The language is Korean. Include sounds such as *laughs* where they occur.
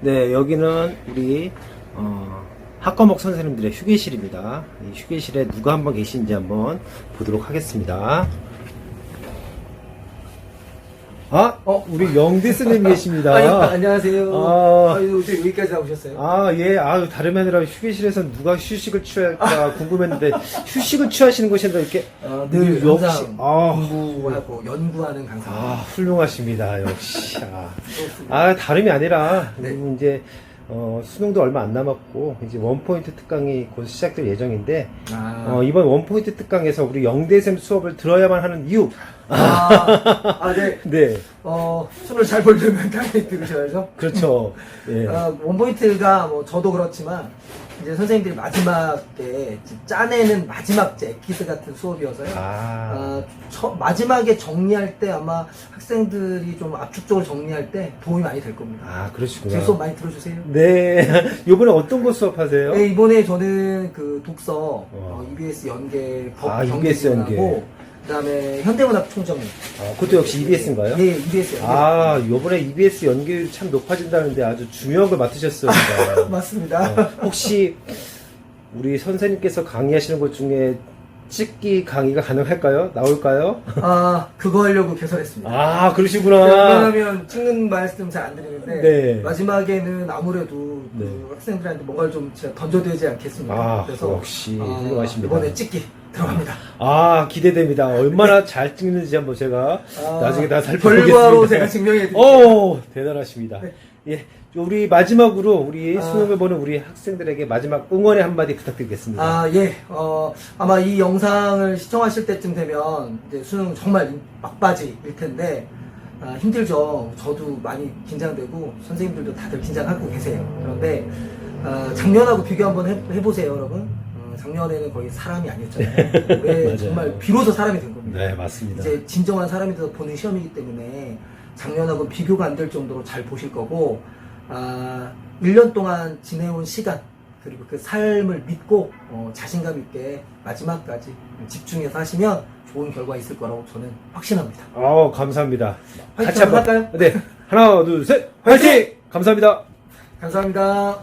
네, 여기는 우리 어, 학과목 선생님들의 휴게실입니다. 이 휴게실에 누가 한번 계신지 한번 보도록 하겠습니다. 아, 어, 우리 영대 스님 계십니다. 아유, 안녕하세요. 아. 아 유, 어떻게 여기까지 나오셨어요? 아, 예, 아유, 다름 아니라 휴게실에서 누가 휴식을 취할까 궁금했는데, 휴식을 취하시는 곳인데, 이렇게. 어, 늘 역시, 항상 아, 공부하고 연구하는 강사. 아, 훌륭하십니다, 역시. 아, *laughs* 아, 다름이 아니라, 네. 그리고 이제, 어, 수능도 얼마 안 남았고, 이제 원포인트 특강이 곧 시작될 예정인데, 아, 어, 이번 원포인트 특강에서 우리 영대쌤 수업을 들어야만 하는 이유. 아, 아, 네. *laughs* 네, 어, 숨을 잘 벌려면 당연히 들으셔야죠. 그렇죠. *laughs* 예. 어, 원포인트가 뭐 저도 그렇지만 이제 선생님들이 마지막 때 짜내는 마지막 제 엑기스 같은 수업이어서요. 아, 어, 처- 마지막에 정리할 때 아마 학생들이 좀 압축적으로 정리할 때 도움이 많이 될 겁니다. 아, 그러시구나. 제 수업 많이 들어주세요. 네. *laughs* 요번에 어떤 거 수업하세요? 네, 이번에 저는 그 독서, 어. 어, EBS 연계, 법 아, EBS 연계. 경제하고 그다음에 현대문학 총정리. 아, 그것도 역시 EBS인가요? 네, EBS 연계. 아, 요번에 EBS 연기율 참 높아진다는데 아주 중요한 걸 맡으셨습니다. *laughs* 맞습니다. 어, 혹시 우리 선생님께서 강의하시는 것 중에 찍기 강의가 가능할까요? 나올까요? 아, 그거 하려고 개설했습니다. 아, 그러시구나. 왜냐하면 찍는 말씀 잘 안 드리는데 네. 마지막에는 아무래도 그 네. 학생들한테 뭔가를 좀 제가 던져드리지 않겠습니까? 아, 그래서 역시 아, 훌륭하십니다. 이번에 찍기 들어갑니다. 아, 기대됩니다. 얼마나 잘 찍는지 한번 제가 아, 나중에 다 살펴보겠습니다. 결과로 제가 증명해 드릴게요. 오, 대단하십니다. 네. 예, 우리 마지막으로 우리 아. 수능을 보는 우리 학생들에게 마지막 응원의 한마디 부탁드리겠습니다. 아, 예. 어, 아마 이 영상을 시청하실 때쯤 되면 이제 수능 정말 막바지일 텐데 아, 힘들죠. 저도 많이 긴장되고 선생님들도 다들 긴장하고 계세요. 그런데 아, 작년하고 비교 한번 해, 해보세요, 여러분. 어, 작년에는 거의 사람이 아니었잖아요. 올해. *laughs* 정말 비로소 사람이 된 겁니다. 네, 맞습니다. 이제 진정한 사람이 돼서 보는 시험이기 때문에 작년하고 비교가 안 될 정도로 잘 보실 거고, 아, 1년 동안 지내온 시간, 그리고 그 삶을 믿고, 어, 자신감 있게 마지막까지 집중해서 하시면 좋은 결과 있을 거라고 저는 확신합니다. 아, 감사합니다. 화이팅 한번 할까요? 네, 하나, 둘, 셋, 화이팅! 감사합니다. 감사합니다.